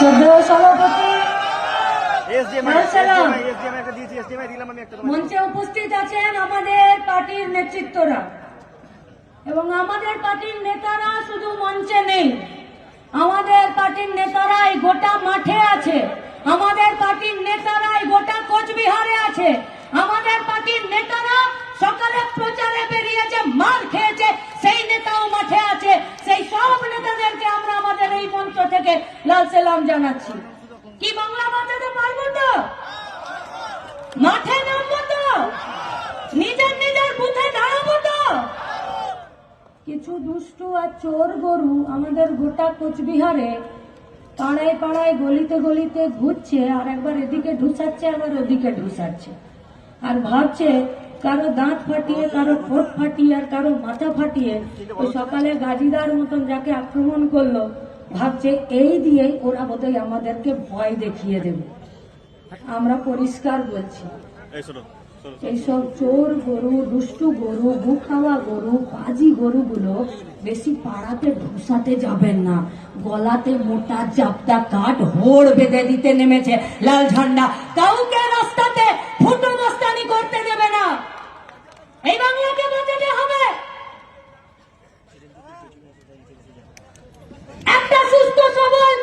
শ্রদ্ধেয় সভাপতি তোমাকে। মঞ্চে উপস্থিত আছেন আমাদের পার্টির নেতৃত্বরা এবং আমাদের পার্টির নেতারা শুধু মঞ্চে নেই আমাদের পার্টির নেতারা এই গোটা মাঠে আছে আমাদের পার্টির নেতারা এই গোটা কোচবিহারে আছে আমাদের পার্টির নেতারা সকালে প্রচারে বেরিয়েছে মার খেয়েছে সেই নেতাও মাঠে আছে সেই সব নেতাদেরকে আমরা আমাদের এই মঞ্চ থেকে লাল সালাম জানাচ্ছি। কি বাংলা বাঁচাতে পারব তো? মাঠে নামবো তো? নিজের নিজের বুথে দাঁড়াবো তো? কিছু দুষ্টু আর চোর গরু আমাদের গোটা কোচবিহারে পাড়ায় পাড়ায় গলিতে গলিতে ঘুরছে আর একবার এদিকে ঢুসাচ্ছে, আবার ওদিকে ঢুসাচ্ছে। আর ভাবছে কারও দাঁত ফাটিয়ে, কারও ঠোঁট ফাটিয়ে, আর কারও মাথা ফাটিয়ে ওই সকালে গাজিদার মতন যাকে আক্রমণ করল ভাবছে এই দিয়েই ওরা বোধহয় আমাদেরকে ভয় দেখিয়ে দেবে। আমরা পরিষ্কার বলছি। এইসব চোর গরু দুষ্টু গরু বুখাওয়া গরু বাজি গরুগুলো বেশি পাড়াতে ঢুসাতে যাবেন না। গলাতে মোটা চাপটা কাঠ হোড় বেঁধে দিতে নেমেছে লাল ঝান্ডা। কাউকে রাস্তাতে ফুটো মস্তানি করতে দেবে না। এই বাংলাকে বাঁচাতে হবে। একটা সুস্থ সবল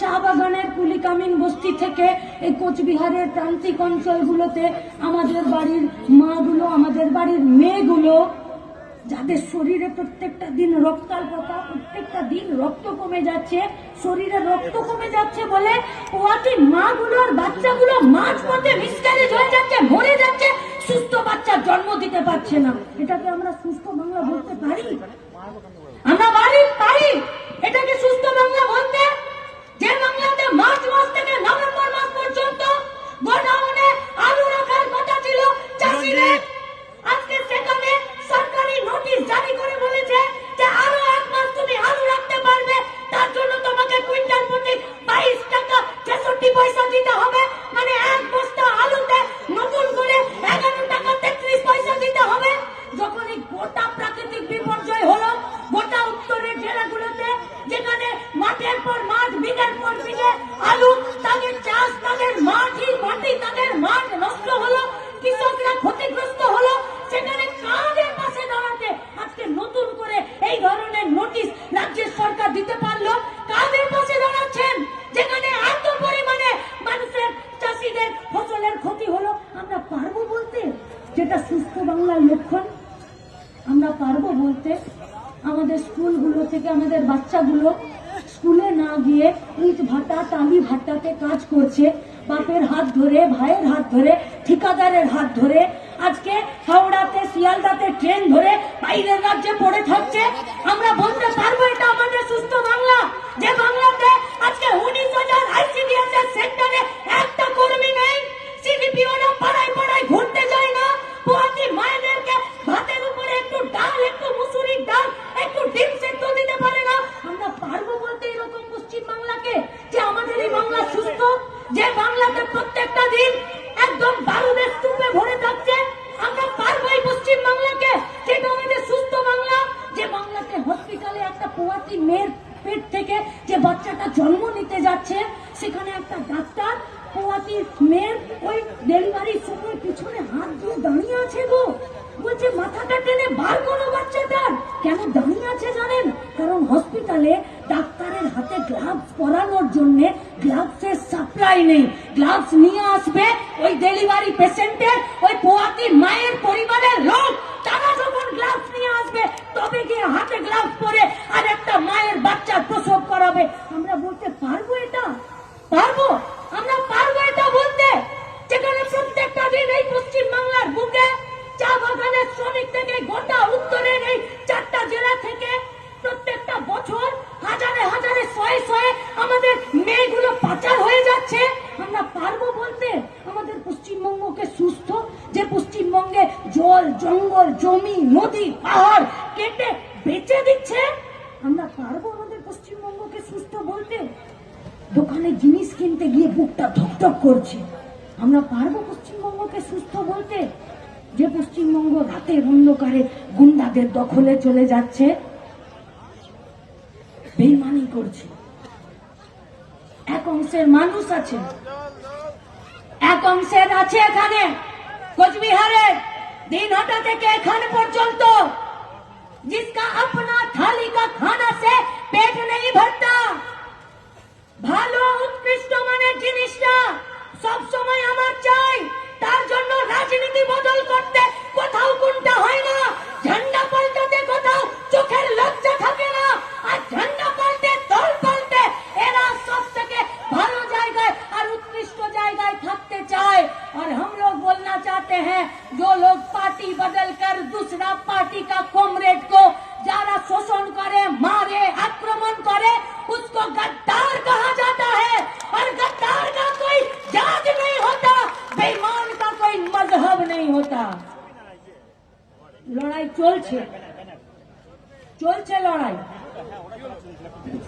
চা বাগানের কুলিকামিন বস্তি থেকে এই কোচবিহারের প্রান্তিক অঞ্চলগুলোতে আমাদের বাড়ির মাগুলো, আমাদের বাড়ির মেয়েগুলো, যাদের শরীরে প্রত্যেকটা দিন রক্তাল রক্তাল্পতা প্রত্যেকটা দিন রক্ত কমে যাচ্ছে, শরীরে রক্ত কমে যাচ্ছে বলে পোয়াতি মাগুলো আর বাচ্চাগুলো মাঝ পথে মিসক্যারেজ হয়ে যাচ্ছে, মরে যাচ্ছে, সুস্থ বাচ্চা জন্ম দিতে পারছে না। এটাকে আমরা সুস্থ বাংলা বলতে পারি? আমরা বাড়ি পারি? এটাকে সুস্থ বাংলা বলতে মার্চ মাস থেকে নভেম্বর যেটা সুস্থ বাংলার লক্ষণ, আমরা পারব বলতে আমাদের স্কুলগুলো থেকে আমাদের বাচ্চাগুলো স্কুলে না গিয়ে ইট ভাটা, টালি ভাটাতে কাজ করছে, বাপের হাত ধরে, ভাইয়ের হাত ধরে, ঠিকাদারের হাত ধরে। আজকে হাওড়াতে, শিয়ালদাতে ট্রেন ধরে বাইরের রাজ্যে পড়ে থাকছে। আমরা বলতে পারব এটা আমাদের সুস্থ বাংলা যে বাংলাতে আজকে উনিশ হাজার আইসিডিএস এর সেন্টারে একটা কর্মী নেই সিডিপিওরা পাড়ায় পাড়ায় ঘুরতে যায় না পোয়াতি মায়েদেরকে ভাতের উপরে একটু ডাল একটু মুসুরির ডাল একটু ডিম সেদ্ধ দিতে পারে না আমরা পারব বলতে এরকম পশ্চিম বাংলাকে যে আমাদের এই বাংলা সুস্থ যে বাংলাতে প্রত্যেকটা দিন একদম বারুদের স্তূপে ভরে থাকছে আমরা পারব এই পশ্চিম বাংলাকে যেটা আমাদের সুস্থ বাংলা যে বাংলাতে হসপিটালে একটা পোয়াতি মেয়ের থেকে যে বাচ্চাটা জন্ম নিতে যাচ্ছে, সেখানে একটা ডাক্তার পোয়াতি মেয়ের ওই ডেলিভারির সময় পিছনে হাত দিয়ে দাঁড়িয়ে আছে গো। বলছে, মাথাটা টেনে বার করো বাচ্চাটার। কেন দাঁড়িয়ে আছে জানেন? কারণ হসপিটালে ডাক্তারের হাতে গ্লাভস পরানোর জন্য গ্লাভসের সাপ্লাই নেই। গ্লাভস নিয়ে আসবে ওই ডেলিভারি পেশেন্টের, ওই পোয়াতি মায়ের পরিবারের লোক। তারা যখন গ্লাভস করবে তবে গিয়ে হাতে গ্লাভ পরে আর একটা মায়ের বাচ্চা প্রসব করাবে। আমরা বলতে পারব এটা? পারব? আমরা পারব এটা বলতে? যেখানে প্রত্যেকটা দিন এই পশ্চিম বাংলার বুকে চা বাগানের শ্রমিক থেকে গোটা উত্তরের আমরা পারবো পশ্চিমবঙ্গকে সুস্থ বলতে যে পশ্চিমবঙ্গ রাতের অন্ধকারে গুন্ডাদের দখলে চলে যাচ্ছে বেইমানি করছে এক অংশের মানুষ আছে এক অংশের আছে এখানে কোচবিহারের দিনহাটা থেকে এখানে পর্যন্ত जिसका अपना थाली का लोग बोलना चाहते हैं जो लोग पार्टी बदल कर दूसरा पार्टी का कॉमरेड को যারা শোষণ করে মারে আক্রমণ করে उसको गद्दार कहा जाता है और गद्दार का कोई जात नहीं होता बेईमान का कोई मजहब नहीं होता লড়াই চলছে চলছে লড়াই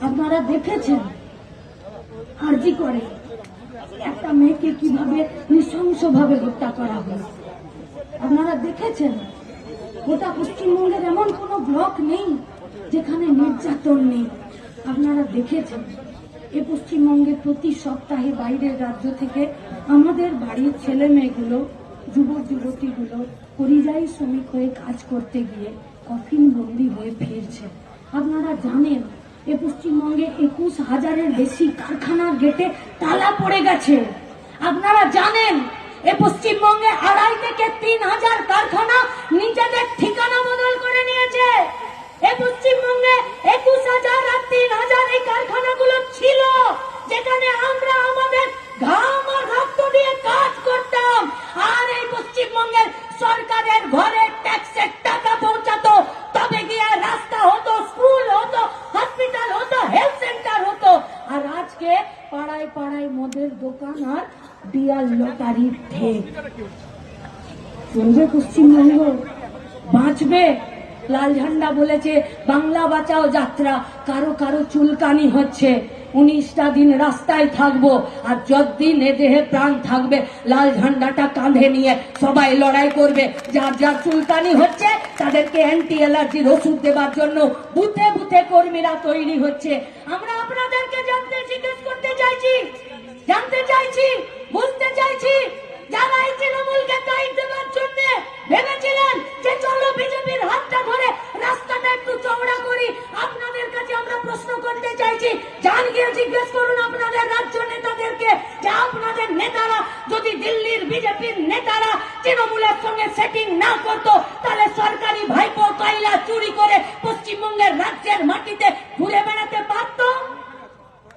আপনারা দেখেছেন আরজি করে একটা মেয়েকে কীভাবে নৃশংসভাবে হত্যা করা হলো? আপনারা দেখেছেন? গোটা পশ্চিমবঙ্গের এমন কোনো ব্লক নেই যেখানে নির্যাতন নেই। আপনারা দেখেছেন? এ পশ্চিমবঙ্গে প্রতি সপ্তাহে বাইরের রাজ্য থেকে আমাদের বাড়ির ছেলে মেয়েগুলো, যুবক যুবতীগুলো পরিযায়ী শ্রমিক হয়ে কাজ করতে গিয়ে কফিন বন্দি হয়ে ফিরছে। আপনারা জানেন এ পশ্চিমবঙ্গে একুশ হাজারের বেশি কারখানার গেটে তালা পড়ে গেছে। আপনারা জানেন, এ পশ্চিমবঙ্গে আড়াই থেকে তিন হাজার কারখানা নিজেদের ঠিকানা বদল করে নিয়েছে। এ পশ্চিমবঙ্গে একুশ হাজার আর তিন হাজার এই কারখানাগুলো ছিল, যেখানে আমরা চলবে পশ্চিমবঙ্গ বাঁচবে, লাল ঝান্ডা বলেছে, বাংলা বাঁচাও যাত্রা, কারও কারও চুলকানি হচ্ছে। উনিশটা দিন রাস্তায় থাকব, আর যতদিন এ দেহে প্রাণ থাকবে, লাল ঝান্ডাটা কাঁধে নিয়ে সবাই লড়াই করবে। যার যার চুলকানি হচ্ছে, তাদেরকে অ্যান্টি অ্যালার্জির ওষুধ দেবার জন্য বুথে বুথে কর্মীরা তৈরি হচ্ছে। আমরা আপনাদেরকে জানতে জিজ্ঞেস করতে চাইছি, জানতে চাইছি বুঝতে চাইছি যারা এই তৃণমূলকে টাইট দেওয়ার জন্য ভেবেছিলেন যে চলো বিজেপির হাতটা ধরে রাস্তাটা একটু চওড়া করি আপনাদের কাছে আমরা প্রশ্ন করতে চাইছি যান গিয়ে জিজ্ঞেস করুন আপনাদের রাজ্য নেতাদেরকে যে আপনাদের নেতারা যদি দিল্লির বিজেপির নেতারা তৃণমূলের সঙ্গে সেটিং না করতো তাহলে সরকারি ভাইপো কয়লা চুরি করে পশ্চিমবঙ্গের রাজ্যের মাটিতে ঘুরে বেড়াতে পারতো?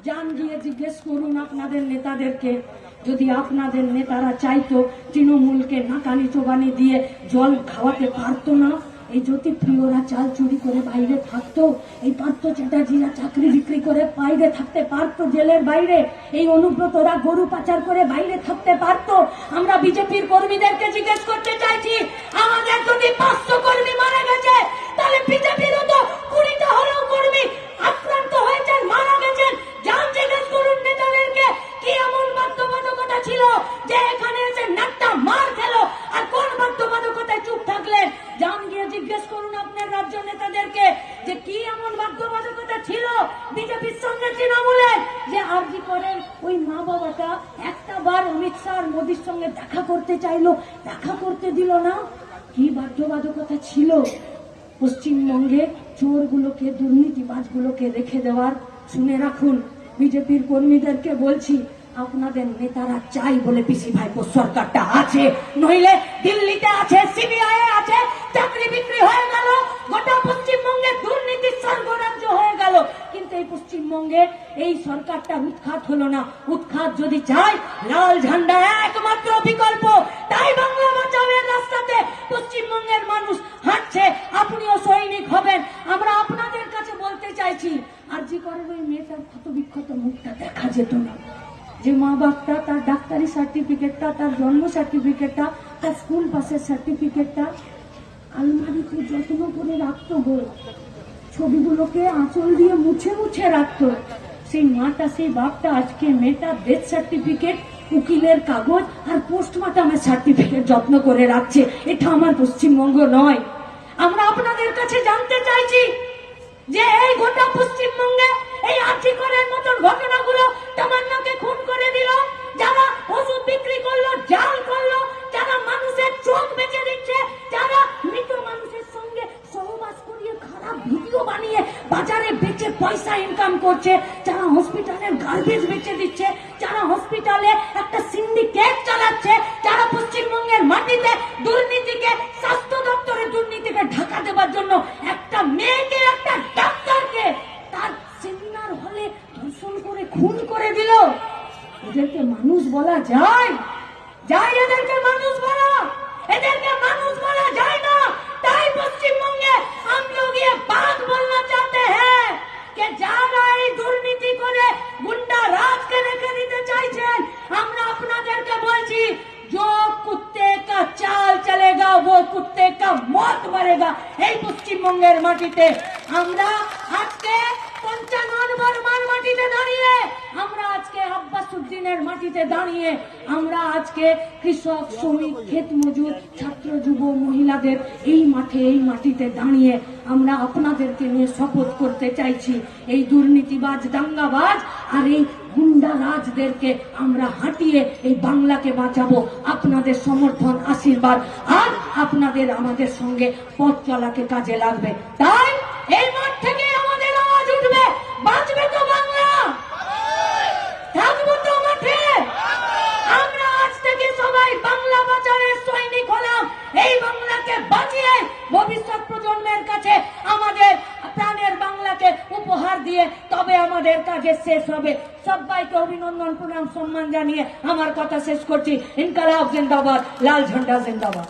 যান গিয়ে জিজ্ঞেস করুন আপনাদের নেতাদেরকে। যদি আপনাদের নেতারা চাইতো তৃণমূলকে নাকানি চোগানি দিয়ে জল খাওয়াতে পারতো না, এই জ্যোতিপ্রিয়রা চাল চুরি করে বাইরে থাকতো, এই পার্থ চ্যাটার্জিরা চাকরি বিক্রি করে বাইরে থাকতে পারতো, জেলের বাইরে, এই অনুব্রতরা গরু পাচার করে বাইরে থাকতে পারতো। আমরা বিজেপির কর্মীদেরকে জিজ্ঞেস করতে চাইছি, আমাদের যদি পাঁচশো কর্মী মারা গেছে, তাহলে বিজেপিরও তো ছিল যে এখানে এসে নাট্টা মার খেলো। আর কোন বাধ্যবাধকতায় চুপ থাকলেন যান গিয়ে জিজ্ঞেস করুন আপনার রাজ্য নেতাদেরকে যে কি এমন বাধ্যবাধকতা ছিল? বিজেপির সঙ্গে তৃণমূলের যে আরজি করেন ওই মা বাবাটা একটা বার অমিত শাহ আর মোদির সঙ্গে দেখা করতে চাইলো। দেখা করতে দিল না। কি বাধ্যবাধকতা ছিল? পশ্চিমবঙ্গে চোরগুলোকে, দুর্নীতিবাজগুলোকে রেখে দেওয়ার শুনে রাখুন। বিজেপির কর্মীদেরকে বলছি আপনাদের নেতারা চাই বলে পিসি ভাইপো সরকারটা আছে। নইলে দিল্লিতে আছে, সিবিআই আছে, চাকরি বিক্রি হয়ে গেল, গোটা পশ্চিমবঙ্গে দুর্নীতির স্বর্গরাজ্য হয়ে গেল। কিন্তু এই পশ্চিমবঙ্গে এই সরকারটা উৎখাত হলো না। উৎখাত যদি চাই লাল ঝান্ডা একমাত্র বিকল্প। তাই বাংলা বাঁচাওয়ের রাস্তাতে পশ্চিমবঙ্গের মানুষ হাঁটছে। আপনিও সৈনিক হবেন। আমরা আপনাদের কাছে বলতে চাইছি, আর জি করেন ওই মেয়েটার ক্ষত বিক্ষত মুখটা দেখা যেত না। যে মা বাপটা তার ডাক্তারি সার্টিফিকেটটা তার জন্ম সার্টিফিকেটটা তার স্কুল পাসের সার্টিফিকেটটা আলমারিতে যত্ন করে রাখতো গো। ছবিগুলোকে আঁচল দিয়ে মুছে মুছে রাখতো। সেই মাটা, সেই বাপটা আজকে মেয়েটা ডেথ সার্টিফিকেট উকিলের কাগজ আর পোস্টমার্টামের সার্টিফিকেট যত্ন করে রাখছে। এটা আমার পশ্চিমবঙ্গ নয়। আমরা আপনাদের কাছে জানতে চাইছি যে এই গোটা পশ্চিমবঙ্গে এই আর্থিকরের মতন ঘটনাগুলো তামান্নাকে খুন করে দিল। যারা ওষুধ বিক্রি করল, জাল করল, যারা মানুষের চোখ বেঁচে দিচ্ছে, যারা মৃত মানুষের সঙ্গে সহবাস করিয়ে খারাপ ভিডিও বানিয়ে বাজারে বেচে পয়সা ইনকাম করছে, যারা হসপিটালের গার্বেজ বেচে দিচ্ছে, যারা হসপিটালে একটা সিন্ডিকেট চালাচ্ছে, যারা পশ্চিমবঙ্গের মাটিতে দুর্নীতিকে, স্বাস্থ্য দপ্তরের দুর্নীতিকে ঢাকা দেওয়ার জন্য একটা মেয়েকে একটা ডাক্তারকে তার সেমিনার হলে ধর্ষণ করে খুন করে দিল এদেরকে মানুষ বলা যায় যায় এদেরকে মানুষ বলা এদেরকে মানুষ বলা যায় না তাই পশ্চিমবঙ্গে हम लोग ये बात बोलना चाहते हैं कि যারা এই দুর্নীতি করে গুন্ডা রাজকে রেখে দিতে চাইছেন আমরা আপনাদেরকে বলছি जो कुत्ते का चाल चलेगा वो कुत्ते का मौत मरेगा এই পশ্চিমবঙ্গের মাটিতে আমরা কৃষক শ্রমিক ক্ষেত মজুর ছাত্র, যুব, মহিলাদের এই মাঠে, এই মাটিতে দাঁড়িয়ে আমরা আপনাদেরকে নিয়ে শপথ করতে চাইছি। এই দুর্নীতিবাজ দাঙ্গাবাজ আর এই গুন্ডা রাজদেরকে আমরা হাঁটিয়ে এই বাংলাকে বাঁচাবো। আপনাদের সমর্থন, আশীর্বাদ আর আপনাদের আমাদের সঙ্গে পথ চলাকে কাজে লাগবে। তাই এই মাঠ থেকে আমাদের আওয়াজ উঠবে বাঁচবে তো বাংলা থাকব তো মাঠে আমরা আজ থেকে সবাই বাংলা বাঁচানোর সৈনিক হলাম এই বাংলাকে বাঁচিয়ে ভবিষ্যৎ প্রজন্মের কাছে আমাদের প্রাণের বাংলাকে উপহার দিয়ে তবে আমাদের কাজে শেষ হবে সবাইকে অভিনন্দন প্রণাম সম্মান জানিয়ে আমার কথা শেষ করছি। ইনকালাব জিন্দাবাদ লাল ঝন্ডা জিন্দাবাদ।